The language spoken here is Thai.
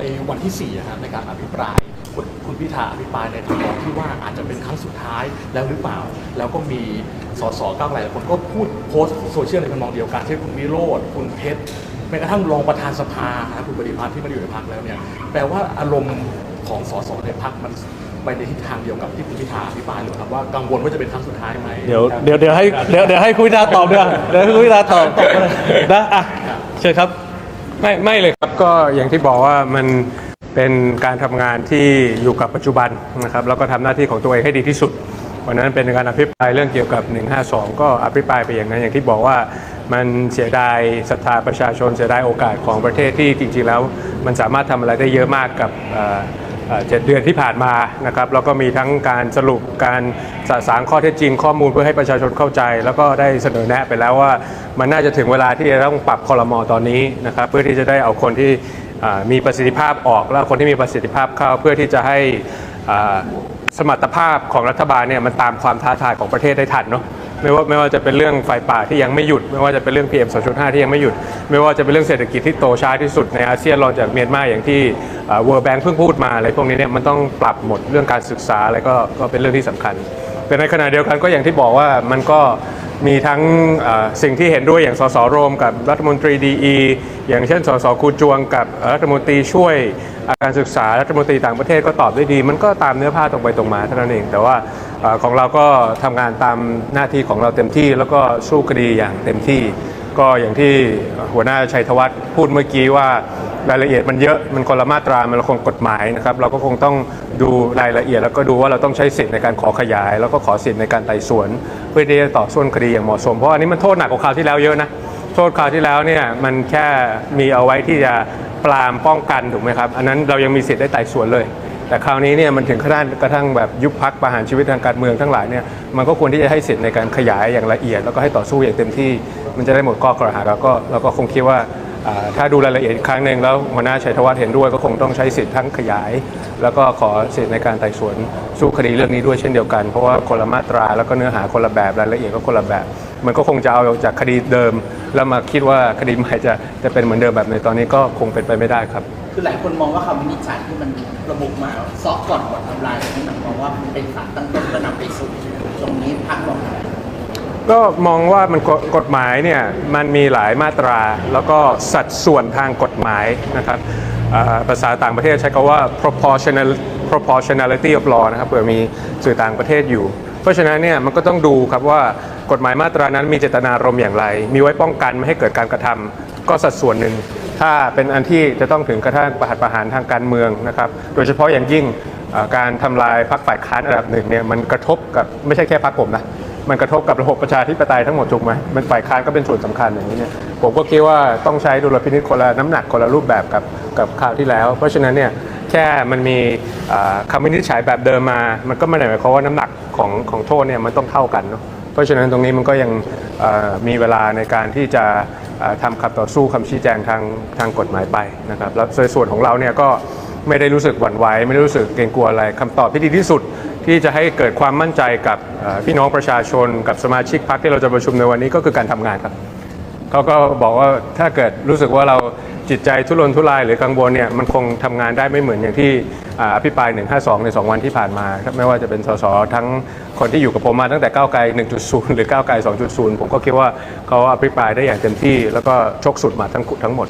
ในวันที่4อะครับในการอภิปรายคุณคุณพิธาอภิปรายในทางที่ว่าอาจจะเป็นครั้งสุดท้ายแล้วหรือเปล่า แล้วก็มีสสก้าวไกลหลายคนก็พูดโพสต์โซเชียลในทำนองเดียวกันเช่นคุณวิโรธคุณเพชรแม้กระทั่งรองประธานสภานะครับคุณปฏิพัฒน์ที่ไมาอยู่ในพักแล้วเนี่ยแปลว่าอารมณ์ของสสในพักมันไปในทิศทางเดียวกับที่คุณพิธาอภิปรายหรือครับว่ากังวลว่าจะเป็นครั้งสุดท้ายไหมเดี๋ยวเดี๋ยวเดี๋ยวให้เดี๋ยวเดี๋ยวให้คุณพิธาตอบด้วยเดี๋ยวให้คุณพิธาตอบตอบมาเลยนะอะเชิญครับ ไม่ไม่เลยครับก็อย่างที่บอกว่ามันเป็นการทำงานที่อยู่กับปัจจุบันนะครับแล้วก็ทำหน้าที่ของตัวเองให้ดีที่สุดวันนั้นเป็นการอภิปรายเรื่องเกี่ยวกับ 152 ก็อภิปรายไปอย่างนั้นอย่างที่บอกว่ามันเสียดายศรัทธาประชาชนเสียดายโอกาสของประเทศที่จริงๆแล้ว มันสามารถทำอะไรได้เยอะมากกับ เอ่อเอ่อเจ็ดเดือนที่ผ่านมานะครับแล้วก็มีทั้งการสรุปการสะสางข้อเท็จจริงข้อมูลเพื่อให้ประชาชนเข้าใจ แล้วก็ได้เสนอแนะไปแล้วว่า มันน่าจะถึงเวลาที่จะต้องปรับคอรมอตอนนี้นะครับเพื่อที่จะได้เอาคนที่มีประสิทธิภาพออกแล้วคนที่มีประสิทธิภาพเข้าเพื่อที่จะให้สมรรถภาพของรัฐบาลเนี่ยมันตามความท้าทายของประเทศได้ทันเนาะ ไม่ว่าไม่ว่าจะเป็นเรื่องไฟป่าที่ยังไม่หยุด ไม่ว่าจะเป็นเรื่อง PM 2.5 ที่ยังไม่หยุด ไม่ว่าจะเป็นเรื่องเศรษฐกิจที่โตช้าที่สุดในอาเซียนรองจากเมียนมาอย่างที่เอ่อ World Bank เพิ่งพูดมาอะไรพวกนี้เนี่ยมันต้องปรับหมดเรื่องการศึกษาอะไรก็ก็เป็นเรื่องที่สำคัญ แต่ในขณะเดียวกันก็อย่างที่บอกว่ามันก็ มีทั้งสิ่งที่เห็นด้วยอย่างสสโรมกับรัฐมนตรีดีอย่างเช่นสสคูจวงกับรัฐมนตรีช่วยการศึกษารัฐมนตรีต่างประเทศก็ตอบได้ดี มันก็ตามเนื้อผ้าตรงไปตรงมาเท่านั้นเอง แต่ว่าของเราก็ทำงานตามหน้าที่ของเราเต็มที่ แล้วก็สู้คดีอย่างเต็มที่ ก็อย่างที่หัวหน้าชัยธวัฒน์พูดเมื่อกี้ว่ารายละเอียดมันเยอะมันคนละมาตรา มันคงกฎหมายนะครับ เราก็คงต้องดูรายละเอียด แล้วก็ดูว่าเราต้องใช้สิทธิ์ในการขอขยาย แล้วก็ขอสิทธิ์ในการไต่สวน เพื่อที่จะต่อสู้คดีอย่างเหมาะสม เพราะอันนี้มันโทษหนักกว่าคราวที่แล้วเยอะนะ โทษคราวที่แล้วเนี่ยมันแค่มีเอาไว้ที่จะปรามป้องกันถูกไหมครับ อันนั้นเรายังมีสิทธิ์ได้ไต่สวนเลย แต่คราวนี้เนี่ยมันถึงขั้นกระทั่งแบบยุบพักประหารชีวิตทางการเมืองทั้งหลายเนี่ยมันก็ควรที่จะให้สิทธิ์ในการขยายอย่างละเอียด แล้วก็ให้ต่อสู้อย่างเต็มที่ มันจะได้หมดข้อกล่าวหาแล้วก็เราก็คงคิดว่าถ้าดูรายละเอียดอีกครั้งหนึ่งแล้วหัวหน้าชัยธวัฒน์เห็นด้วยก็คงต้องใช้สิทธิ์ทั้งขยาย แล้วก็ขอสิทธิ์ในการไต่สวนสู้คดีเรื่องนี้ด้วยเช่นเดียวกันเพราะว่าคนละมาตราแล้วก็เนื้อหาคนละแบบรายละเอียดก็คนละแบบ มันก็คงจะเอาจากคดีเดิม แล้วมาคิดว่าคดีใหม่จะจะเป็นเหมือนเดิมแบบในตอนนี้ก็คงเป็นไปไม่ได้ครับ คือหลายคนมองว่าคำวินิจฉัยที่มันระบุมาซอกก่อนก่อนทำลายนี่มันมองว่ามันเป็นสารตั้งต้นก็นำไปสู่ตรงนี้พักบอกอะไร ก็มองว่ามันกฎกฎหมายเนี่ยมันมีหลายมาตรา แล้วก็สัดส่วนทางกฎหมายนะครับอ่าภาษาต่างประเทศใช้คำว่า proportional proportionality of law นะครับเผื่อมีสื่อต่างประเทศอยู่ เพราะฉะนั้นเนี่ยมันก็ต้องดูครับว่ากฎหมายมาตรานั้นมีเจตนารมณ์อย่างไร มีไว้ป้องกันไม่ให้เกิดการกระทำก็สัดส่วนหนึ่ง ถ้าเป็นอันที่จะต้องถึงกระทั่งประหัตประหารทางการเมืองนะครับ โดยเฉพาะอย่างยิ่งอ่าการทำลายพรรคฝ่ายค้านอันดับหนึ่งเนี่ยมันกระทบกับไม่ใช่แค่พรรคผมนะ มันกระทบกับระบบประชาธิปไตยทั้งหมดถูกไหมมันฝ่ายค้านก็เป็นส่วนสำคัญอย่างนี้เนี่ยผมก็คิดว่าต้องใช้ดุลพินิจคนละน้ำหนักคนละรูปแบบกับกับคราวที่แล้ว เพราะฉะนั้นเนี่ยแค่มันมีคำวินิจฉัยแบบเดิมมา มันก็ไม่ได้หมายความว่าน้ำหนักของของโทษเนี่ยมันต้องเท่ากันเนาะเพราะฉะนั้นตรงนี้มันก็ยังมีเวลาในการที่จะเอ่อทำคำต่อสู้คำชี้แจงทางทางกฎหมายไปนะครับแล้วส่วนของเราเนี่ยก็ไม่ได้รู้สึกหวั่นไหวไม่ได้รู้สึกเกรงกลัวอะไรคำตอบที่ดีที่สุด ที่จะให้เกิดความมั่นใจกับพี่น้องประชาชน กับสมาชิกพรรคที่เราจะประชุมในวันนี้ก็คือการทำงานครับเขาก็บอกว่าถ้าเกิดรู้สึกว่าเราจิตใจทุรนทุรายหรือกังวลเนี่ยมันคงทำงานได้ไม่เหมือนอย่างที่อ่าอภิปราย 152 ใน 2 วันที่ผ่านมาครับไม่ว่าจะเป็นสสทั้งคนที่อยู่กับผมมาตั้งแต่ก้าวไกล 1.0 หรือก้าวไกล 2.0 ผมก็คิดว่าเขาอภิปรายได้อย่างเต็มที่ แล้วก็ชกสุดมาทั้งทั้งหมด